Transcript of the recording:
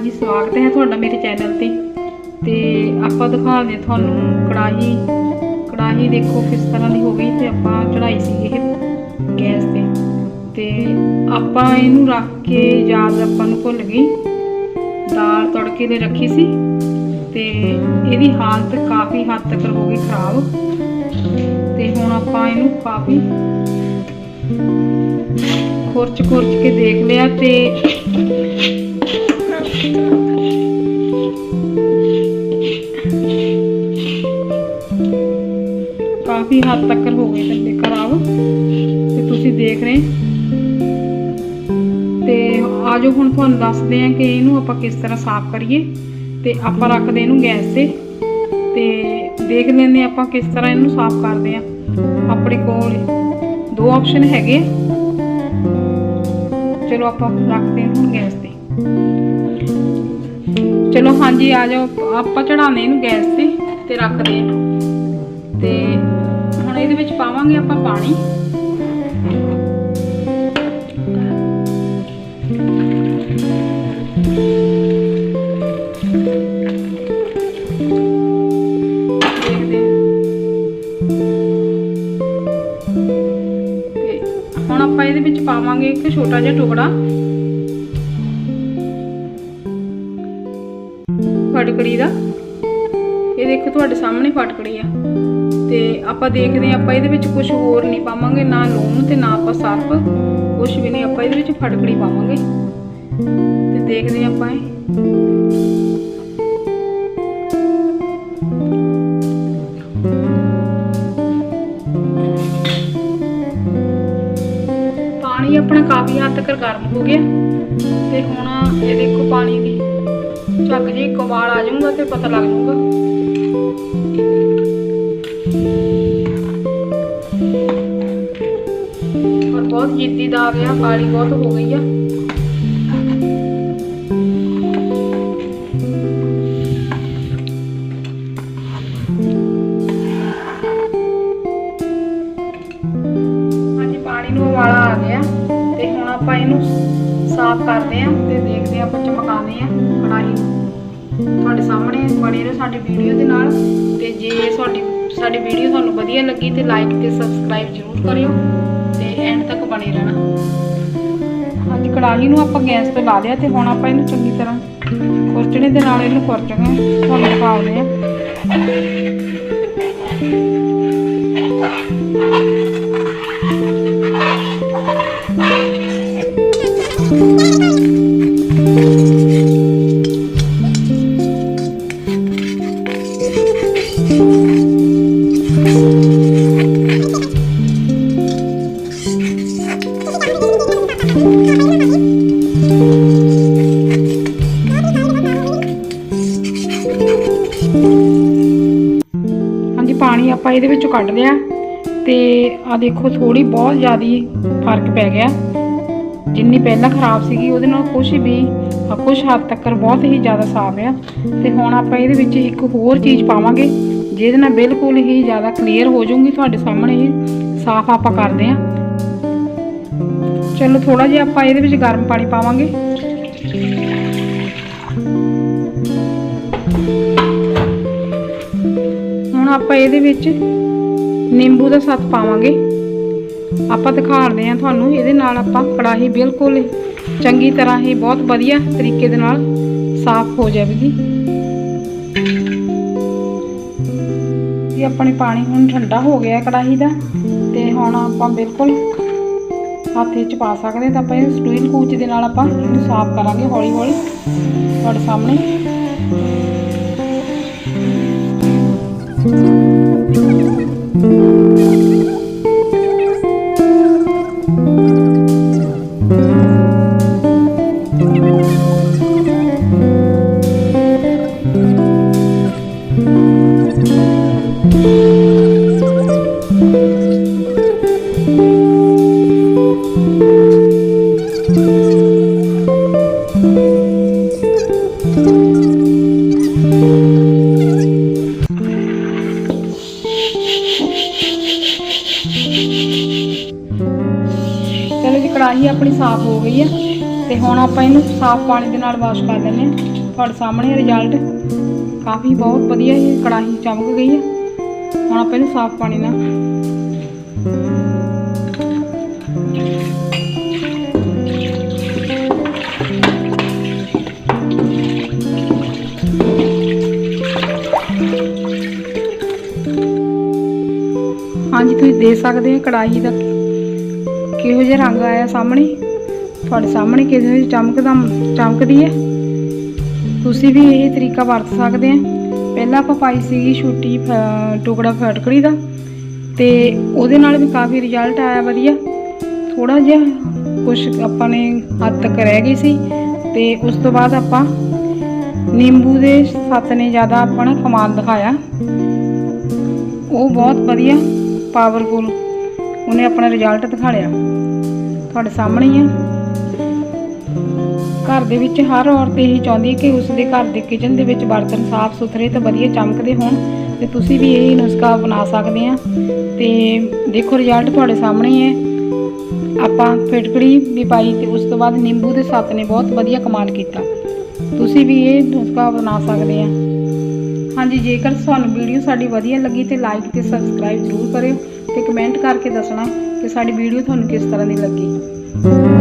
ਹਾਂਜੀ, ਸਵਾਗਤ ਹੈ ਤੁਹਾਡਾ ਮੇਰੇ ਚੈਨਲ ਤੇ। ਤੇ ਆਪਾਂ ਦਿਖਾਉਂਦੇ ਤੁਹਾਨੂੰ ਕੜਾਹੀ। ਕੜਾਹੀ ਦੇਖੋ ਕਿਸ ਤਰ੍ਹਾਂ ਦੀ ਹੋ ਗਈ ਤੇ ਆਪਾਂ ਚੜਾਈ ਸੀ ਇਹ ਗੈਸ ਤੇ। ਤੇ ਆਪਾਂ ਇਹਨੂੰ ਰੱਖ ਕੇ ਯਾਦ ਆਪਾਂ ਨੂੰ ਭੁੱਲ ਗਈ। ਦਾਲ ਤੜਕੇ ਦੇ ਰੱਖੀ ਸੀ। ਤੇ ਇਹਦੀ ਹਾਲਤ ਕਾਫੀ ਹੱਦ ਤੱਕ ਹੋ ਗਈ ਖਰਾਬ। ਤੇ ਹੁਣ ਆਪਾਂ ਇਹਨੂੰ ਕਾਫੀ ਖੁਰਚ ਖੁਰਚ ਕੇ ਦੇਖ ਲਿਆ ਤੇ ਕਾਫੀ ਹੱਦ ਤੱਕ ਹੋ ਗਏ ਥੱਲੇ ਖਰਾਬ। ਤੇ ਤੁਸੀਂ ਦੇਖ ਰਹੇ ਤੇ ਆਜੋ ਹੁਣ ਤੁਹਾਨੂੰ ਦੱਸਦੇ ਆ ਕਿ ਇਹਨੂੰ ਆਪਾਂ ਕਿਸ ਤਰ੍ਹਾਂ ਸਾਫ਼ ਕਰੀਏ। ਤੇ ਆਪਾਂ ਰੱਖਦੇ ਇਹਨੂੰ ਗੈਸ ਤੇ। ਤੇ ਦੇਖ ਲੈਂਦੇ ਆਪਾਂ ਕਿਸ ਤਰ੍ਹਾਂ ਇਹਨੂੰ ਸਾਫ਼ ਕਰਦੇ ਆ ਆਪਣੇ ਕੋਲ ਦੋ ਆਪਸ਼ਨ ਹੈਗੇ ਚਲੋ ਆਪਾਂ ਰੱਖਦੇ ਹਾਂ ਹੁਣ ਗੈਸ ਤੇ। ਚਲੋ ਹਾਂਜੀ ਆ ਜਾਓ ਆਪਾਂ ਚੜਾਉਂਦੇ ਇਹਨੂੰ ਗੈਸ ਤੇ ਤੇ ਰੱਖਦੇ ਹਾਂ। ਤੇ ਵਿੱਚ ਪਾਵਾਂਗੇ ਆਪਾਂ ਪਾਣੀ। ਤੇ ਹੁਣ ਆਪਾਂ ਇਹਦੇ ਵਿੱਚ ਪਾਵਾਂਗੇ ਇੱਕ ਛੋਟਾ ਜਿਹਾ ਟੁਕੜਾ। ਫਟਕੜੀ ਦਾ। ਇਹ ਦੇਖੋ ਤੁਹਾਡੇ ਸਾਹਮਣੇ ਫਟਕੜੀ ਆ। ਤੇ ਆਪਾਂ ਦੇਖਦੇ ਹਾਂ, ਆਪਾਂ ਇਹਦੇ ਵਿੱਚ ਕੁਝ ਹੋਰ ਨਹੀਂ ਪਾਵਾਂਗੇ, ਨਾ ਲੂਣ ਤੇ ਨਾ ਆਪਾਂ ਸਰਫ। ਕੁਝ ਵੀ ਨਹੀਂ, ਆਪਾਂ ਇਹਦੇ ਵਿੱਚ ਫਟਕੜੀ ਪਾਵਾਂਗੇ। ਤੇ ਦੇਖਦੇ ਹਾਂ ਆਪਾਂ ਇਹ। ਪਾਣੀ ਆਪਣਾ ਕਾਫੀ ਹੱਦ ਤੱਕ ਗਰਮ ਹੋ ਗਿਆ। ਤੇ ਹੁਣ ਇਹ ਦੇਖੋ ਪਾਣੀ ਦੀ। ਝੱਗ ਜੇ, ਇੱਕ ਆ ਜਾਊਗਾ ਤੇ ਪਤਾ ਲੱਗ ਜਾਊਗਾ। ਕੀਤੀ ਦਾ ਆ ਗਿਆ, ਕਾਲੀ ਬਹੁਤ ਹੋ ਗਈ ਆ। ਆਪਾਂ ਇਹਨੂੰ ਸਾਫ਼ ਕਰਦੇ ਆਂ ਤੇ ਦੇਖਦੇ ਆਂ ਆਪਾਂ ਚਮਕਾਉਂਦੇ ਆਂ ਕੜਾਹੀ ਤੁਹਾਡੇ ਸਾਹਮਣੇ ਬਣੇ ਰਹੋ ਸਾਡੀ ਵੀਡੀਓ ਦੇ ਨਾਲ ਤੇ ਜੇ ਤੁਹਾਡੀ, ਸਾਡੀ ਵੀਡੀਓ ਤੁਹਾਨੂੰ ਵਧੀਆ ਲੱਗੀ ਤੇ ਲਾਈਕ ਤੇ ਸਬਸਕ੍ਰਾਈਬ ਜ਼ਰੂਰ ਕਰਿਓ ਤੇ ਐਂਡ ਤੱਕ ਬਣੇ ਰਹਿਣਾ। ਅੱਜ ਕੜਾਹੀ ਨੂੰ ਆਪਾਂ ਗੈਸ ਤੇ ਲਾ ਲਿਆ ਤੇ ਹੁਣ ਆਪਾਂ ਇਹਨੂੰ ਚੰਗੀ ਤਰ੍ਹਾਂ ਖੁਰਚਣੇ ਦੇ ਨਾਲ ਇਹਨੂੰ ਖੁਰਚਾਂਗੇ ਤੁਹਾਨੂੰ ਦਿਖਾਉਂਦੇ ਆਂ ਹਾਂਜੀ, ਪਾਣੀ ਆਪਾਂ ਇਹਦੇ ਵਿੱਚੋਂ ਕੱਢ ਲਿਆ ਤੇ ਆ ਦੇਖੋ ਥੋੜੀ ਬਹੁਤ ਜ਼ਿਆਦੀ ਫ਼ਰਕ ਪੈ ਗਿਆ। ਜਿੰਨੀ ਪਹਿਲਾਂ ਖਰਾਬ ਸੀਗੀ, ਉਹਦੇ ਨਾਲ ਕੁਝ ਵੀ ਕੁਝ ਹੱਦ ਤੱਕ ਬਹੁਤ ਹੀ ਜ਼ਿਆਦਾ ਸਾਫ਼ ਆ। ਤੇ ਹੁਣ ਆਪਾਂ ਇਹਦੇ ਵਿੱਚ ਇੱਕ ਹੋਰ ਚੀਜ਼ ਪਾਵਾਂਗੇ, ਜਿਹਦੇ ਨਾਲ ਬਿਲਕੁਲ ਹੀ ਜ਼ਿਆਦਾ ਕਲੀਅਰ ਹੋ ਜਾਊਗੀ ਤੁਹਾਡੇ ਸਾਹਮਣੇ। ਹੀ ਸਾਫ਼ ਆਪਾਂ ਕਰਦੇ ਆ। ਚਲੋ ਥੋੜਾ ਜਿਹਾ ਆਪਾਂ ਇਹਦੇ ਵਿੱਚ ਗਰਮ ਪਾਣੀ ਪਾਵਾਂਗੇ। ਆਪਾਂ ਇਹਦੇ ਵਿੱਚ ਨਿੰਬੂ ਦਾ ਸੱਤ ਪਾਵਾਂਗੇ। ਆਪਾਂ ਦਿਖਾਉਂਦੇ ਆ ਤੁਹਾਨੂੰ, ਇਹਦੇ ਨਾਲ ਆਪਾਂ ਕੜਾਹੀ ਬਿਲਕੁਲ ਚੰਗੀ ਤਰ੍ਹਾਂ ਹੀ ਬਹੁਤ ਵਧੀਆ ਤਰੀਕੇ ਦੇ ਨਾਲ ਸਾਫ਼ ਹੋ ਜਾਵੇਗੀ। ਇਹ ਆਪਣੇ ਪਾਣੀ ਹੁਣ ਠੰਡਾ ਹੋ ਗਿਆ ਕੜਾਹੀ ਦਾ, ਤੇ ਹੁਣ ਆਪਾਂ ਬਿਲਕੁਲ ਹੱਥ ਵਿੱਚ ਪਾ ਸਕਦੇ ਤਾਂ ਆਪਾਂ ਇਹ ਸਟੀਲ ਕੂਚ ਦੇ ਨਾਲ ਆਪਾਂ ਇਹਨੂੰ ਸਾਫ਼ ਕਰਾਂਗੇ ਹੌਲੀ ਹੌਲੀ ਤੁਹਾਡੇ ਸਾਹਮਣੇ। ਕੜਾਹੀ ਆਪਣੀ ਸਾਫ਼ ਹੋ ਗਈ ਆ। ਤੇ ਹੁਣ ਆਪਾਂ ਇਹਨੂੰ ਸਾਫ਼ ਪਾਣੀ ਦੇ ਨਾਲ ਵਾਸ਼ ਕਰ ਲੈਂਦੇ ਹਾਂ। ਤੁਹਾਡੇ ਸਾਹਮਣੇ ਰਿਜ਼ਲਟ ਕਾਫੀ ਬਹੁਤ ਵਧੀਆ ਇਹ ਕੜਾਹੀ ਚਮਕ ਗਈ ਹੈ ਹੁਣ ਆਪਾਂ ਇਹਨੂੰ ਸਾਫ਼ ਪਾਣੀ ਨਾਲ ਹਾਂਜੀ, ਤੁਸੀਂ ਦੇਖ ਸਕਦੇ ਹੋ ਕੜਾਹੀ ਦਾ। ਕਿਹੋ ਜਿਹਾ ਰੰਗ ਆਇਆ ਸਾਹਮਣੇ? ਤੁਹਾਡੇ ਸਾਹਮਣੇ ਕਿਹੋ ਜਿਹੀ ਚਮਕਦਾ ਚਮਕਦੀ ਹੈ? ਤੁਸੀਂ ਵੀ ਇਹ ਤਰੀਕਾ ਵਰਤ ਸਕਦੇ ਆ। ਪਹਿਲਾਂ ਆਪਾਂ ਪਾਈ ਸੀਗੀ ਛੋਟੀ ਟੁਕੜਾ ਫਟਕੜੀ ਦਾ ਤੇ ਉਹਦੇ ਨਾਲ ਵੀ ਕਾਫੀ ਰਿਜ਼ਲਟ ਆਇਆ ਵਧੀਆ। ਥੋੜਾ ਜਿਹਾ ਕੁਝ ਆਪਾਂ ਨੇ ਹੱਦ ਤੱਕ ਰਹਿ ਗਈ ਸੀ ਤੇ ਉਸ ਤੋਂ ਬਾਅਦ ਆਪਾਂ ਨਿੰਬੂ ਦੇ ਸੱਤ ਨੇ ਜ਼ਿਆਦਾ ਆਪਣਾ ਕਮਾਲ ਦਿਖਾਇਆ। ਉਹ ਬਹੁਤ ਵਧੀਆ ਪਾਵਰਫੁਲ ਉਹਨੇ ਆਪਣਾ ਰਿਜ਼ਲਟ ਦਿਖਾ ਲਿਆ। ਤੁਹਾਡੇ ਸਾਹਮਣੇ ਹੀ ਹੈ ਘਰ ਦੇ ਵਿੱਚ ਹਰ ਔਰਤ ਇਹੀ ਚਾਹੁੰਦੀ ਹੈ ਕਿ ਉਸ ਦੇ ਘਰ ਦੇ ਕਿਚਨ ਦੇ ਵਿੱਚ ਬਰਤਨ ਸਾਫ਼ ਸੁਥਰੇ ਤੇ ਵਧੀਆ ਚਮਕਦੇ ਹੋਣ ਤੇ ਤੁਸੀਂ ਵੀ ਇਹ ਨੁਸਖਾ ਬਣਾ ਸਕਦੇ ਆ। ਤੇ ਦੇਖੋ ਰਿਜ਼ਲਟ ਤੁਹਾਡੇ ਸਾਹਮਣੇ ਹੀ ਹੈ ਆਪਾਂ ਫਿਟਕੜੀ ਵੀ ਪਾਈ ਤੇ ਉਸ ਤੋਂ ਬਾਅਦ ਨਿੰਬੂ ਦੇ ਸੱਤ ਨੇ ਬਹੁਤ ਵਧੀਆ ਕਮਾਲ ਕੀਤਾ। ਤੁਸੀਂ ਵੀ ਇਹ ਨੁਸਖਾ ਬਣਾ ਸਕਦੇ ਆ। ਹਾਂਜੀ, ਜੇਕਰ ਤੁਹਾਨੂੰ ਵੀਡੀਓ ਸਾਡੀ ਵਧੀਆ ਲੱਗੀ ਤੇ ਲਾਈਕ ਤੇ ਸਬਸਕ੍ਰਾਈਬ ਜ਼ਰੂਰ ਕਰਿਓ ਤੇ ਕਮੈਂਟ ਕਰਕੇ ਦੱਸਣਾ ਕਿ ਸਾਡੀ ਵੀਡੀਓ ਤੁਹਾਨੂੰ ਕਿਸ ਤਰ੍ਹਾਂ ਦੀ ਲੱਗੀ।